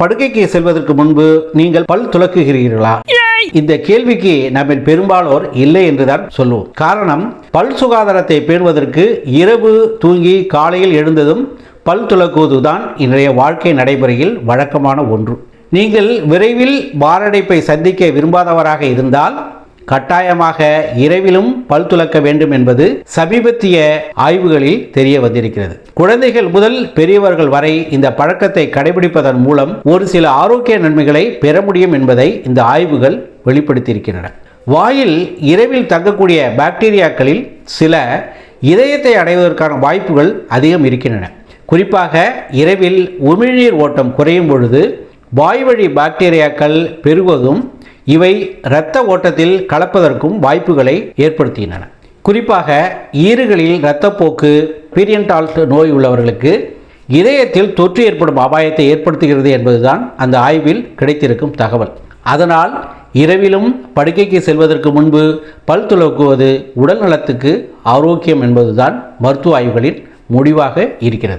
படுக்கைக்கு செல்வதற்கு முன்பு நீங்கள் பல் துலக்குகிறீர்களா? இந்த கேள்விக்கு நம்ம பெரும்பாலோர் இல்லை என்றுதான் சொல்லுவோம். காரணம் பல் சுகாதாரத்தை பேணுவதற்கு இரவு தூங்கி காலையில் எழுந்ததும் பல் துலக்குவதுதான் இன்றைய வாழ்க்கை நடைமுறையில் வழக்கமான ஒன்று. நீங்கள் விரைவில் மாரடைப்பை சந்திக்க விரும்பாதவராக இருந்தால் கட்டாயமாக இரவிலும் பல் துலக்க வேண்டும் என்பது சமீபத்திய ஆய்வுகளில் தெரிய வந்திருக்கிறது. குழந்தைகள் முதல் பெரியவர்கள் வரை இந்த பழக்கத்தை கடைபிடிப்பதன் மூலம் ஒரு சில ஆரோக்கிய நன்மைகளை பெற முடியும் என்பதை இந்த ஆய்வுகள் வெளிப்படுத்தியிருக்கின்றன. வாயில் இரவில் தங்கக்கூடிய பாக்டீரியாக்களில் சில இதயத்தை அடைவதற்கான வாய்ப்புகள் அதிகம் இருக்கின்றன. குறிப்பாக இரவில் உமிழ்நீர் ஓட்டம் குறையும் பொழுது வாய்வழி பாக்டீரியாக்கள் பெருகுவதும் இவை இரத்த ஓட்டத்தில் கலப்பதற்கும் வாய்ப்புகளை ஏற்படுத்துகின்றன குறிப்பாக ஈறுகளில் இரத்தப்போக்கு பீரியன்டால்ட் நோய் உள்ளவர்களுக்கு இதயத்தில் தொற்று ஏற்படும் அபாயத்தை ஏற்படுத்துகிறது என்பதுதான் அந்த ஆய்வில் கிடைத்திருக்கும் தகவல். அதனால் இரவிலும் படுக்கைக்கு செல்வதற்கு முன்பு பல் துலக்குவது உடல் நலத்துக்கு ஆரோக்கியம் என்பதுதான் மருத்துவ ஆய்வுகளின் முடிவாக இருக்கிறது.